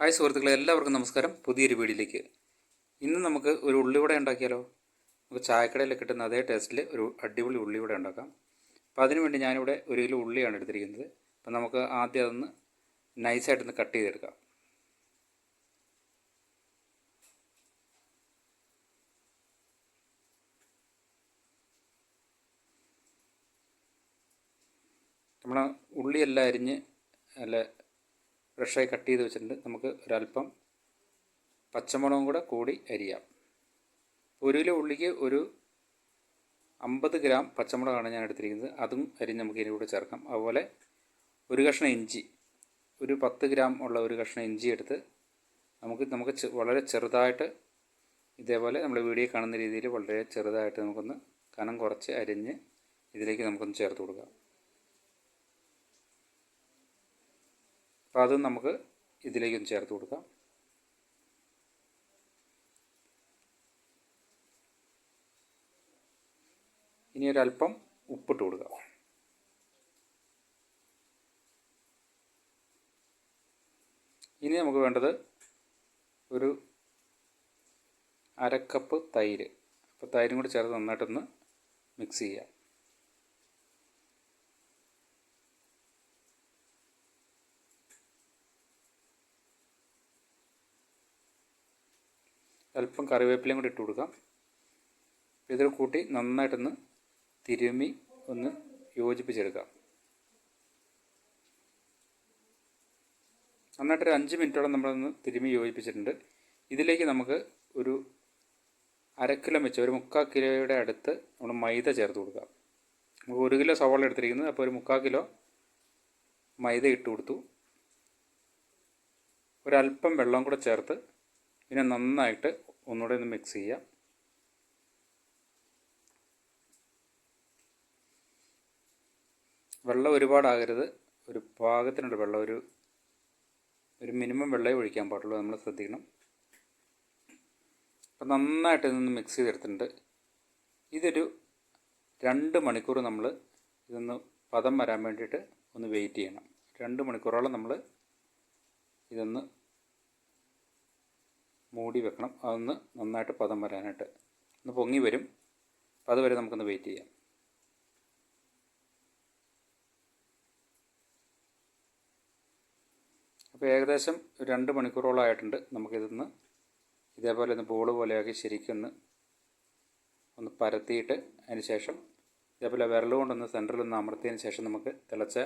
Hi സുഹൃത്തുക്കളെ എല്ലാവർക്കും നമസ്കാരം. പുതിയൊരു വീഡിയോയിലേക്ക്. ഇന്ന് നമുക്ക് ഒരു ഉള്ളിവട ഉണ്ടാക്കിയാലോ? നമുക്ക് ചായക്കടയിൽ കിട്ടുന്ന അതേ ടേസ്റ്റിൽ ഒരു അടിപൊളി ഉള്ളിവട ഉണ്ടാക്കാം. അപ്പോൾ അതിനുവേണ്ടി ഞാനിവിടെ ഒരു കിലോ ഉള്ളിയാണ് എടുത്തിരിക്കുന്നത്. അപ്പോൾ നമുക്ക് ആദ്യം അതൊന്ന് നൈസായിട്ടൊന്ന് കട്ട് ചെയ്തെടുക്കാം. നമ്മൾ ഉള്ളിയെല്ലാം അരിഞ്ഞ് നല്ല ഫ്രഷായി കട്ട് ചെയ്ത് വെച്ചിട്ടുണ്ട്. നമുക്ക് ഒരല്പം പച്ചമുളകും കൂടെ കൂടി അരിയാം. ഒരു കിലോ ഉള്ളിക്ക് ഒരു അമ്പത് ഗ്രാം പച്ചമുളകാണ് ഞാൻ എടുത്തിരിക്കുന്നത്. അതും അരിഞ്ഞ് നമുക്ക് ഇതിന്റെ കൂടെ ചേർക്കാം. അതുപോലെ ഒരു കഷ്ണം ഇഞ്ചി ഒരു പത്ത് ഗ്രാം ഉള്ള ഒരു കഷ്ണം ഇഞ്ചി എടുത്ത് നമുക്ക് നമുക്ക് വളരെ ചെറുതായിട്ട് ഇതേപോലെ നമ്മൾ വീഡിയോ കാണുന്ന രീതിയിൽ വളരെ ചെറുതായിട്ട് നമുക്കൊന്ന് കനം കുറച്ച് അരിഞ്ഞ് ഇതിലേക്ക് നമുക്കൊന്ന് ചേർത്ത് കൊടുക്കാം. അപ്പോൾ അതും നമുക്ക് ഇതിലേക്കൊന്ന് ചേർത്ത് കൊടുക്കാം. ഇനി ഒരല്പം ഉപ്പിട്ട് കൊടുക്കാം. ഇനി നമുക്ക് വേണ്ടത് ഒരു അരക്കപ്പ് തൈര്. അപ്പോൾ തൈരും കൂടി ചേർത്ത് നന്നായിട്ടൊന്ന് മിക്സ് ചെയ്യാം. അല്പം കറിവേപ്പിലയും കൂടി ഇട്ട് കൊടുക്കാം. ഇതിൽ കൂട്ടി നന്നായിട്ടൊന്ന് തിരുമി ഒന്ന് യോജിപ്പിച്ചെടുക്കാം. നന്നായിട്ടൊരു അഞ്ച് മിനിറ്റോളം നമ്മളൊന്ന് തിരുമി യോജിപ്പിച്ചിട്ടുണ്ട്. ഇതിലേക്ക് നമുക്ക് ഒരു അര കിലോ വെച്ച് ഒരു മുക്കാൽ കിലോയുടെ അടുത്ത് നമ്മൾ മൈദ ചേർത്ത് കൊടുക്കാം. നമുക്ക് ഒരു കിലോ സവാള എടുത്തിരിക്കുന്നത് അപ്പോൾ ഒരു മുക്കാൽ കിലോ മൈദ ഇട്ട് കൊടുത്തു. ഒരല്പം വെള്ളം കൂടെ ചേർത്ത് ഇതിനെ നന്നായിട്ട് ഒന്നുകൂടെ ഒന്ന് മിക്സ് ചെയ്യാം. വെള്ളം ഒരുപാടാകരുത്. ഒരു പാകത്തിനുള്ള വെള്ളം. ഒരു ഒരു മിനിമം വെള്ളമേ ഒഴിക്കാൻ പാടുള്ളൂ. നമ്മൾ ശ്രദ്ധിക്കണം. അപ്പം നന്നായിട്ട് ഇതൊന്ന് മിക്സ് ചെയ്തെടുത്തിട്ടുണ്ട്. ഇതൊരു രണ്ട് മണിക്കൂർ നമ്മൾ ഇതൊന്ന് പദം വരാൻ വേണ്ടിയിട്ട് ഒന്ന് വെയിറ്റ് ചെയ്യണം. രണ്ട് മണിക്കൂറോളം നമ്മൾ ഇതൊന്ന് മൂടി വെക്കണം. അതൊന്ന് നന്നായിട്ട് പദം വരാനായിട്ട് ഒന്ന് പൊങ്ങി വരും. അപ്പോൾ അതുവരെ നമുക്കൊന്ന് വെയിറ്റ് ചെയ്യാം. അപ്പോൾ ഏകദേശം രണ്ട് മണിക്കൂറോളമായിട്ടുണ്ട് നമുക്കിതൊന്ന് ഇതേപോലെ ഒന്ന് ബോൾ പോലെയാക്കി ശരിക്കൊന്ന് ഒന്ന് പരത്തിയിട്ട് അതിന് ശേഷം ഇതേപോലെ വിരൽ കൊണ്ടൊന്ന് സെന്ററിൽ ഒന്ന് അമർത്തിയതിന് ശേഷം നമുക്ക് തിളച്ച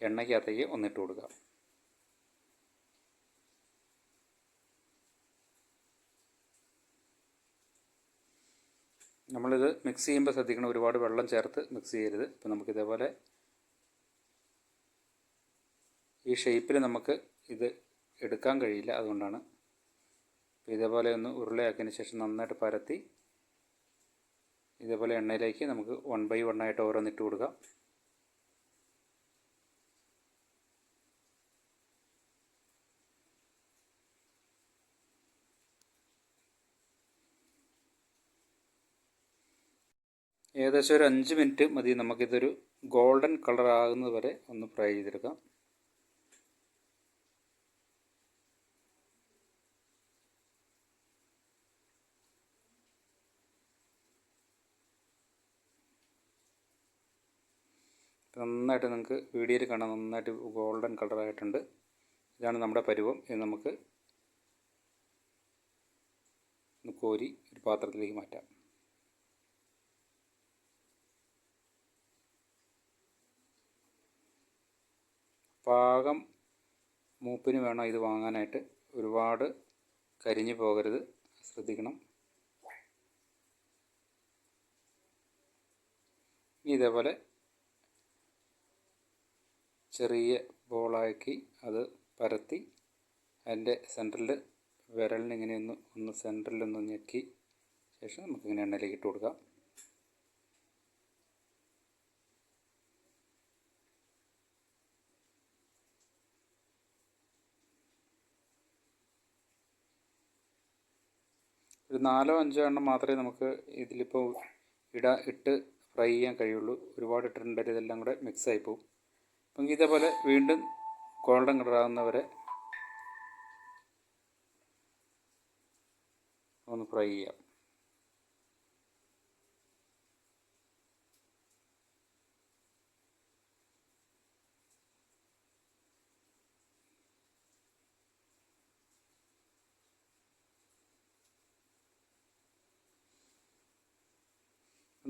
എണ്ണയ്ക്കകത്തേക്ക് ഒന്നിട്ട് കൊടുക്കാം. നമ്മളിത് മിക്സ് ചെയ്യുമ്പോൾ ശ്രദ്ധിക്കണം. ഒരുപാട് വെള്ളം ചേർത്ത് മിക്സ് ചെയ്യരുത്. ഇപ്പം നമുക്കിതേപോലെ ഈ ഷേപ്പിൽ നമുക്ക് ഇത് എടുക്കാൻ കഴിയില്ല അതുകൊണ്ടാണ്. ഇതേപോലെ ഒന്ന് ഉരുളയാക്കിയതിന് ശേഷം നന്നായിട്ട് പരത്തി ഇതേപോലെ എണ്ണയിലേക്ക് നമുക്ക് വൺ ബൈ വൺ ആയിട്ട് ഓരോന്നിട്ട് കൊടുക്കാം. ഏകദേശം ഒരു അഞ്ച് മിനിറ്റ് മതി. നമുക്കിതൊരു ഗോൾഡൻ കളർ ആകുന്നത് വരെ ഒന്ന് ഫ്രൈ ചെയ്തെടുക്കാം. നന്നായിട്ട് നിങ്ങൾക്ക് വീഡിയോയിൽ കാണാൻ നന്നായിട്ട് ഗോൾഡൻ കളറായിട്ടുണ്ട് ഇതാണ് നമ്മുടെ പരുവം. ഇത് നമുക്ക് കോരി ഒരു പാത്രത്തിലേക്ക് മാറ്റാം. പാകം മൂപ്പിന് വേണം ഇത് വാങ്ങാനായിട്ട് ഒരുപാട് കരിഞ്ഞു പോകരുത്. ശ്രദ്ധിക്കണം. ഇതേപോലെ ചെറിയ ബോളാക്കി അത് പരത്തി അതിന്റെ സെന്ററിൽ വിരലിനിങ്ങനെ ഒന്ന് ഒന്ന് സെന്ററിലൊന്ന് ഞെക്കി ശേഷം നമുക്കിങ്ങനെ എണ്ണയിലേക്ക് ഇട്ട് കൊടുക്കാം. ഒരു നാലോ അഞ്ചോ എണ്ണം മാത്രമേ നമുക്ക് ഇതിലിപ്പോൾ ഇട ഇട്ട് ഫ്രൈ ചെയ്യാൻ കഴിയുള്ളൂ. ഒരുപാട് ഇട്ടിട്ടുണ്ടെങ്കിൽ ഇതെല്ലാം കൂടെ മിക്സായി പോകും അപ്പം ഇതേപോലെ വീണ്ടും ഗോൾഡൻ കളറാകുന്നവരെ ഒന്ന് ഫ്രൈ ചെയ്യാം.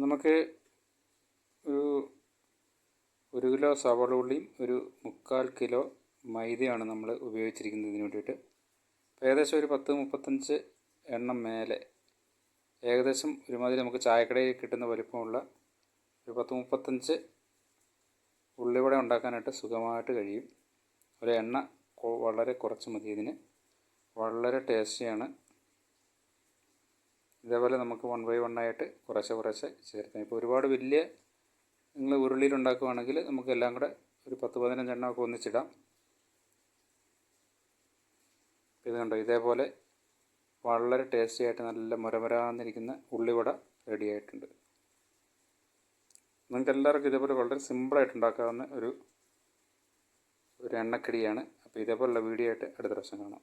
നമുക്ക് ഒരു ഒരു കിലോ സവാള ഉള്ളിയും ഒരു മുക്കാൽ കിലോ മൈദയാണ് നമ്മൾ ഉപയോഗിച്ചിരിക്കുന്നത് ഇതിന് വേണ്ടിയിട്ട്. ഏകദേശം ഒരു പത്ത് മുപ്പത്തഞ്ച് എണ്ണം മേലെ ഏകദേശം ഒരുമാതിരി നമുക്ക് ചായക്കടയിൽ കിട്ടുന്ന വലിപ്പമുള്ള ഒരു പത്ത് മുപ്പത്തഞ്ച് ഉള്ളിവട ഉണ്ടാക്കാനായിട്ട് സുഖമായിട്ട് കഴിയും. ഒരു എണ്ണ വളരെ കുറച്ച് മതി ഇതിന്. വളരെ ടേസ്റ്റിയാണ്. ഇതേപോലെ നമുക്ക് വൺ ബൈ വൺ ആയിട്ട് കുറേശ്ശെ കുറേശ്ശെ ചേർക്കാം. ഇപ്പോൾ ഒരുപാട് വലിയ നിങ്ങൾ ഉരുളിയിൽ ഉണ്ടാക്കുകയാണെങ്കിൽ നമുക്ക് എല്ലാം കൂടെ ഒരു പത്ത് പതിനഞ്ചെണ്ണം ഒക്കെ ഒന്നിച്ചിടാം. ഇത് കണ്ടോ ഇതേപോലെ വളരെ ടേസ്റ്റി ആയിട്ട് നല്ല മുരമുരാന്നിരിക്കുന്ന ഉള്ളിവട റെഡി ആയിട്ടുണ്ട്. നിങ്ങൾക്ക് എല്ലാവർക്കും ഇതേപോലെ വളരെ സിമ്പിളായിട്ട് ഉണ്ടാക്കാവുന്ന ഒരു ഒരു എണ്ണക്കടിയാണ്. അപ്പോൾ ഇതേപോലുള്ള വീഡിയോ ആയിട്ട് അടുത്ത പ്രാവശ്യം കാണാം.